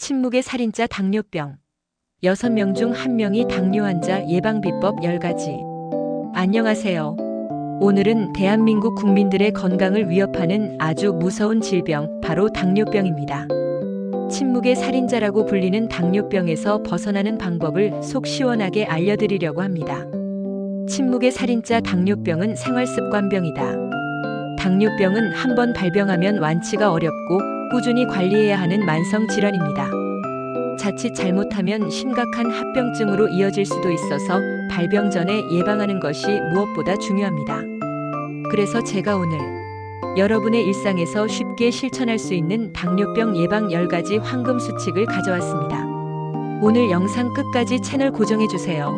침묵의 살인자 당뇨병. 6명 중 1명이 당뇨 환자 예방 비법 10가지. 안녕하세요. 오늘은 대한민국 국민들의 건강을 위협하는 아주 무서운 질병, 바로 당뇨병입니다. 침묵의 살인자라고 불리는 당뇨병에서 벗어나는 방법을 속 시원하게 알려드리려고 합니다. 침묵의 살인자 당뇨병은 생활습관병이다. 당뇨병은 한 번 발병하면 완치가 어렵고 꾸준히 관리해야 하는 만성 질환입니다. 자칫 잘못하면 심각한 합병증으로 이어질 수도 있어서 발병 전에 예방하는 것이 무엇보다 중요합니다. 그래서 제가 오늘 여러분의 일상에서 쉽게 실천할 수 있는 당뇨병 예방 10가지 황금 수칙을 가져왔습니다. 오늘 영상 끝까지 채널 고정해 주세요.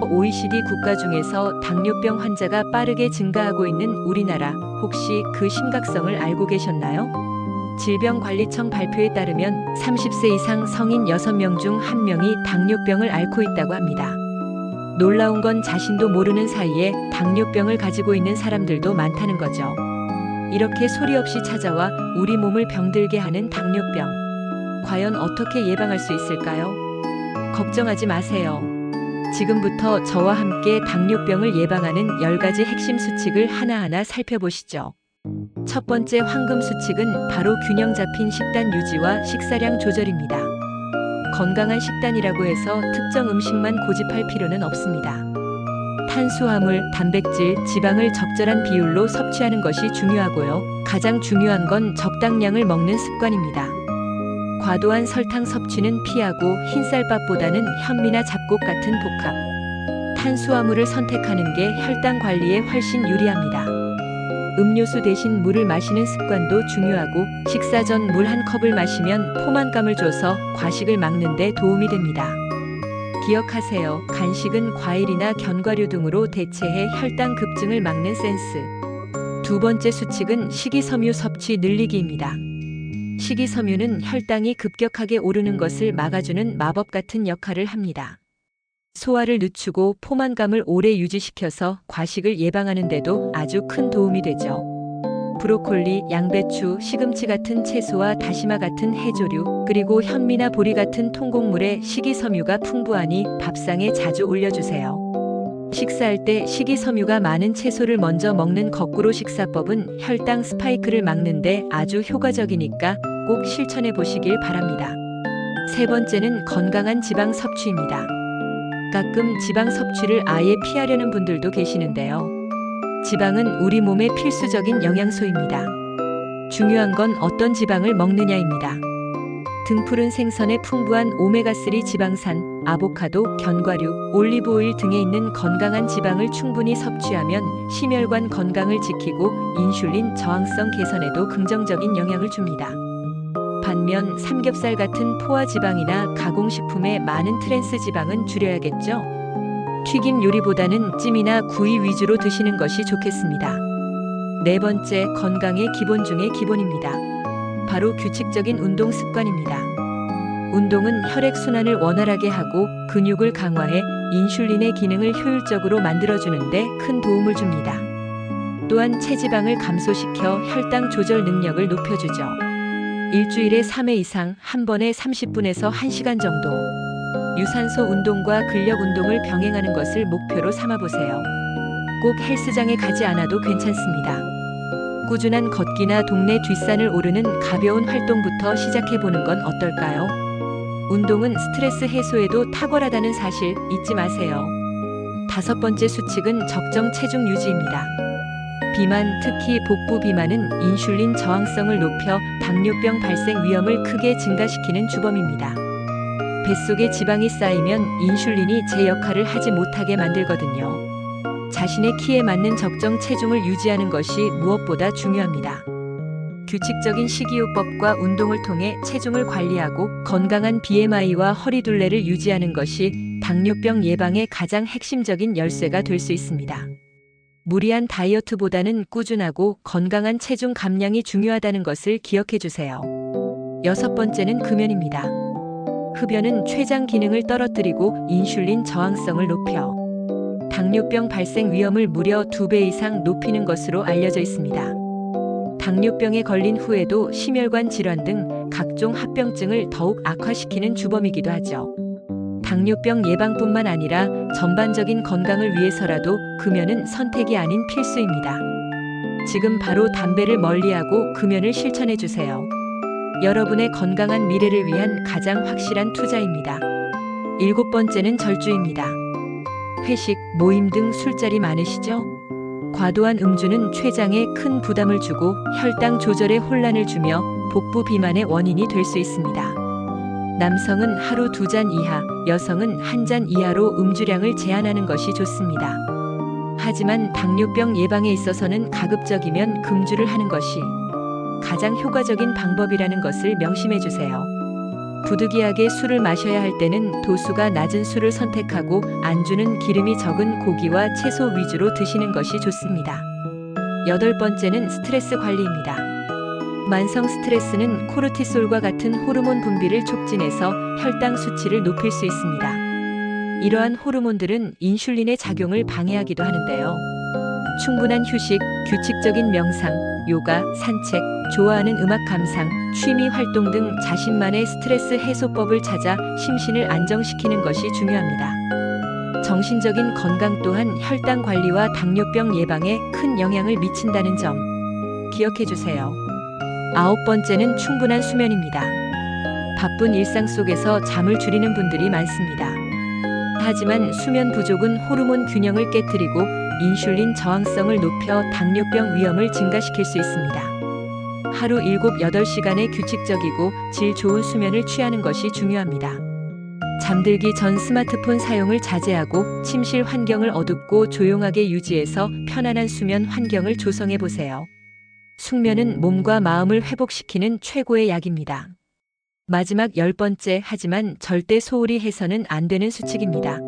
OECD 국가 중에서 당뇨병 환자가 빠르게 증가하고 있는 우리나라 혹시 그 심각성을 알고 계셨나요? 질병관리청 발표에 따르면 30세 이상 성인 6명 중 1명이 당뇨병을 앓고 있다고 합니다. 놀라운 건 자신도 모르는 사이에 당뇨병을 가지고 있는 사람들도 많다는 거죠. 이렇게 소리 없이 찾아와 우리 몸을 병들게 하는 당뇨병. 과연 어떻게 예방할 수 있을까요? 걱정하지 마세요. 지금부터 저와 함께 당뇨병을 예방하는 10가지 핵심 수칙을 하나하나 살펴보시죠. 첫 번째 황금 수칙은 바로 균형 잡힌 식단 유지와 식사량 조절입니다. 건강한 식단이라고 해서 특정 음식만 고집할 필요는 없습니다. 탄수화물, 단백질, 지방을 적절한 비율로 섭취하는 것이 중요하고요. 가장 중요한 건 적당량을 먹는 습관입니다. 과도한 설탕 섭취는 피하고 흰쌀밥보다는 현미나 잡곡 같은 복합. 탄수화물을 선택하는 게 혈당 관리에 훨씬 유리합니다. 음료수 대신 물을 마시는 습관도 중요하고 식사 전 물 한 컵을 마시면 포만감을 줘서 과식을 막는 데 도움이 됩니다. 기억하세요. 간식은 과일이나 견과류 등으로 대체해 혈당 급증을 막는 센스. 두 번째 수칙은 식이섬유 섭취 늘리기입니다. 식이섬유는 혈당이 급격하게 오르는 것을 막아주는 마법 같은 역할을 합니다. 소화를 늦추고 포만감을 오래 유지시켜서 과식을 예방하는 데도 아주 큰 도움이 되죠. 브로콜리, 양배추, 시금치 같은 채소와 다시마 같은 해조류, 그리고 현미나 보리 같은 통곡물에 식이섬유가 풍부하니 밥상에 자주 올려주세요. 식사할 때 식이섬유가 많은 채소를 먼저 먹는 거꾸로 식사법은 혈당 스파이크를 막는데 아주 효과적이니까 꼭 실천해 보시길 바랍니다. 세 번째는 건강한 지방 섭취입니다. 가끔 지방 섭취를 아예 피하려는 분들도 계시는데요. 지방은 우리 몸의 필수적인 영양소입니다. 중요한 건 어떤 지방을 먹느냐입니다. 등푸른 생선에 풍부한 오메가3 지방산, 아보카도, 견과류, 올리브오일 등에 있는 건강한 지방을 충분히 섭취하면 심혈관 건강을 지키고 인슐린 저항성 개선에도 긍정적인 영향을 줍니다. 반면 삼겹살 같은 포화 지방이나 가공식품의 많은 트랜스 지방은 줄여야겠죠? 튀김 요리보다는 찜이나 구이 위주로 드시는 것이 좋겠습니다. 네 번째, 건강의 기본 중의 기본입니다. 바로 규칙적인 운동 습관입니다. 운동은 혈액순환을 원활하게 하고 근육을 강화해 인슐린의 기능을 효율적으로 만들어주는데 큰 도움을 줍니다. 또한 체지방을 감소시켜 혈당 조절 능력을 높여주죠. 일주일에 3회 이상 한 번에 30분에서 1시간 정도 유산소 운동과 근력 운동을 병행하는 것을 목표로 삼아보세요. 꼭 헬스장에 가지 않아도 괜찮습니다. 꾸준한 걷기나 동네 뒷산을 오르는 가벼운 활동부터 시작해보는 건 어떨까요? 운동은 스트레스 해소에도 탁월하다는 사실 잊지 마세요. 다섯 번째 수칙은 적정 체중 유지입니다. 비만, 특히 복부 비만은 인슐린 저항성을 높여 당뇨병 발생 위험을 크게 증가시키는 주범입니다. 뱃속에 지방이 쌓이면 인슐린이 제 역할을 하지 못하게 만들거든요. 자신의 키에 맞는 적정 체중을 유지하는 것이 무엇보다 중요합니다. 규칙적인 식이요법과 운동을 통해 체중을 관리하고 건강한 BMI와 허리 둘레를 유지하는 것이 당뇨병 예방의 가장 핵심적인 열쇠가 될 수 있습니다. 무리한 다이어트보다는 꾸준하고 건강한 체중 감량이 중요하다는 것을 기억해 주세요. 여섯 번째는 금연입니다. 흡연은 췌장 기능을 떨어뜨리고 인슐린 저항성을 높여 당뇨병 발생 위험을 무려 2배 이상 높이는 것으로 알려져 있습니다. 당뇨병에 걸린 후에도 심혈관 질환 등 각종 합병증을 더욱 악화시키는 주범이기도 하죠. 당뇨병 예방뿐만 아니라 전반적인 건강을 위해서라도 금연은 선택이 아닌 필수입니다. 지금 바로 담배를 멀리하고 금연을 실천해 주세요. 여러분의 건강한 미래를 위한 가장 확실한 투자입니다. 일곱 번째는 절주입니다. 회식, 모임 등 술자리 많으시죠? 과도한 음주는 췌장에 큰 부담을 주고 혈당 조절에 혼란을 주며 복부 비만의 원인이 될 수 있습니다. 남성은 하루 두 잔 이하, 여성은 한 잔 이하로 음주량을 제한하는 것이 좋습니다. 하지만 당뇨병 예방에 있어서는 가급적이면 금주를 하는 것이 가장 효과적인 방법이라는 것을 명심해 주세요. 부득이하게 술을 마셔야 할 때는 도수가 낮은 술을 선택하고 안주는 기름이 적은 고기와 채소 위주로 드시는 것이 좋습니다. 여덟 번째는 스트레스 관리입니다. 만성 스트레스는 코르티솔과 같은 호르몬 분비를 촉진해서 혈당 수치를 높일 수 있습니다. 이러한 호르몬들은 인슐린의 작용을 방해하기도 하는데요. 충분한 휴식, 규칙적인 명상, 요가, 산책, 좋아하는 음악 감상, 취미 활동 등 자신만의 스트레스 해소법을 찾아 심신을 안정시키는 것이 중요합니다. 정신적인 건강 또한 혈당 관리와 당뇨병 예방에 큰 영향을 미친다는 점 기억해 주세요. 아홉 번째는 충분한 수면입니다. 바쁜 일상 속에서 잠을 줄이는 분들이 많습니다. 하지만 수면 부족은 호르몬 균형을 깨뜨리고 인슐린 저항성을 높여 당뇨병 위험을 증가시킬 수 있습니다. 하루 7, 8시간의 규칙적이고 질 좋은 수면을 취하는 것이 중요합니다. 잠들기 전 스마트폰 사용을 자제하고 침실 환경을 어둡고 조용하게 유지해서 편안한 수면 환경을 조성해 보세요. 숙면은 몸과 마음을 회복시키는 최고의 약입니다. 마지막 열 번째 하지만 절대 소홀히 해서는 안 되는 수칙입니다.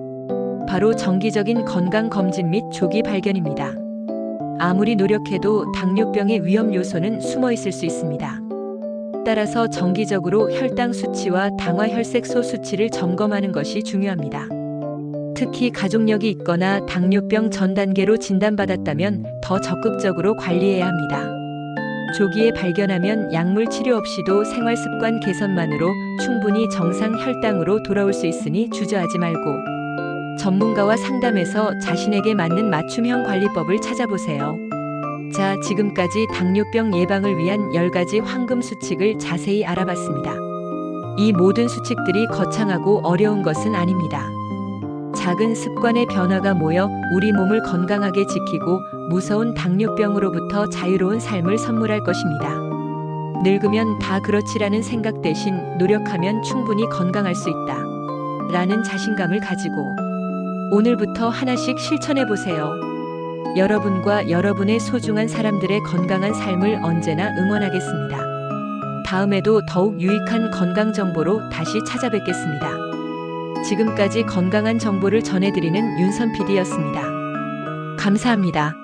바로 정기적인 건강 검진 및 조기 발견입니다. 아무리 노력해도 당뇨병의 위험 요소는 숨어 있을 수 있습니다. 따라서 정기적으로 혈당 수치와 당화 혈색소 수치를 점검하는 것이 중요합니다. 특히 가족력이 있거나 당뇨병 전 단계로 진단받았다면 더 적극적으로 관리해야 합니다. 조기에 발견하면 약물 치료 없이도 생활 습관 개선만으로 충분히 정상 혈당으로 돌아올 수 있으니 주저하지 말고 전문가와 상담해서 자신에게 맞는 맞춤형 관리법을 찾아보세요. 자, 지금까지 당뇨병 예방을 위한 10가지 황금 수칙을 자세히 알아봤습니다. 이 모든 수칙들이 거창하고 어려운 것은 아닙니다. 작은 습관의 변화가 모여 우리 몸을 건강하게 지키고 무서운 당뇨병으로부터 자유로운 삶을 선물할 것입니다. 늙으면 다 그렇지라는 생각 대신 노력하면 충분히 건강할 수 있다. 라는 자신감을 가지고 오늘부터 하나씩 실천해 보세요. 여러분과 여러분의 소중한 사람들의 건강한 삶을 언제나 응원하겠습니다. 다음에도 더욱 유익한 건강 정보로 다시 찾아뵙겠습니다. 지금까지 건강한 정보를 전해드리는 윤선 PD였습니다. 감사합니다.